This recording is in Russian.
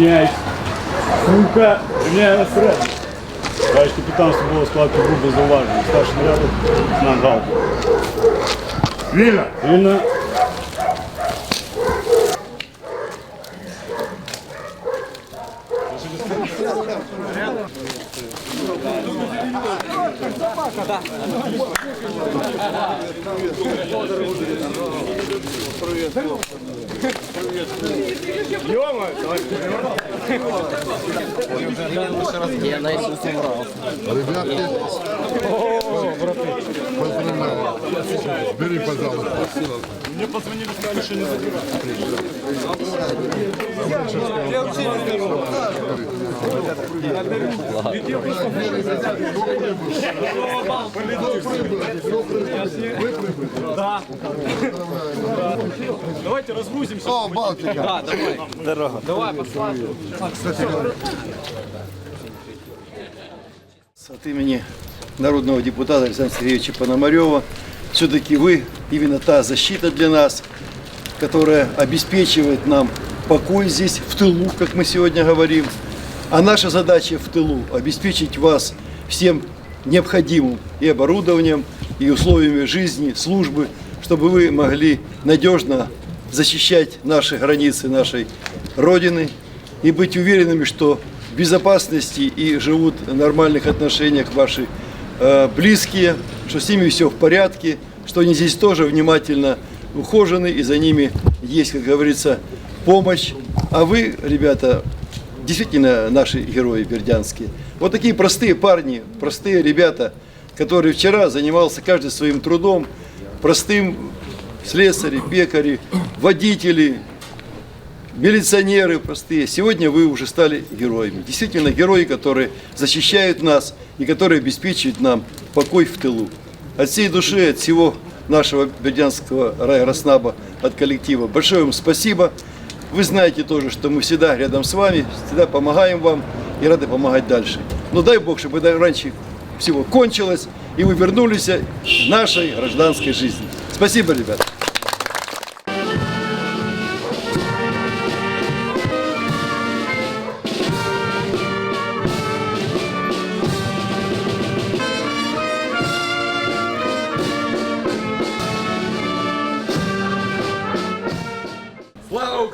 Извиняюсь. Сука, меня насрать. Товарищ капитан особового складу грубо зауваження. Старший наряду лейтенант Галка. Вільно! Вільно. Ребятки. Поздравляю. Бери, пожалуйста. Мне позвонили, сказали, что не забирают. Давайте разгрузимся. О, Балтика. От имени народного депутата Александра Сергеевича Пономарева, все-таки вы именно та защита для нас, которая обеспечивает нам покой здесь, в тылу, как мы сегодня говорим. А наша задача в тылу – обеспечить вас всем необходимым и оборудованием, и условиями жизни, службы, чтобы вы могли надежно защищать наши границы нашей Родины и быть уверенными, что в безопасности и живут в нормальных отношениях ваши э, близкие, что с ними все в порядке, что они здесь тоже внимательно ухожены и за ними есть, как говорится, помощь. А вы, ребята, действительно наши герои бердянские. Вот такие простые парни, простые ребята, которые вчера занимался каждый своим трудом, простым слесари, пекари, водители, милиционеры простые. Сегодня вы уже стали героями. Действительно герои, которые защищают нас и которые обеспечивают нам покой в тылу. От всей души, от всего нашего Бердянского райроснаба, от коллектива. Большое вам спасибо. Вы знаете тоже, что мы всегда рядом с вами, всегда помогаем вам и рады помогать дальше. Но дай Бог, чтобы это раньше всего кончилось, и вы вернулись к нашей гражданской жизни. Спасибо, ребята.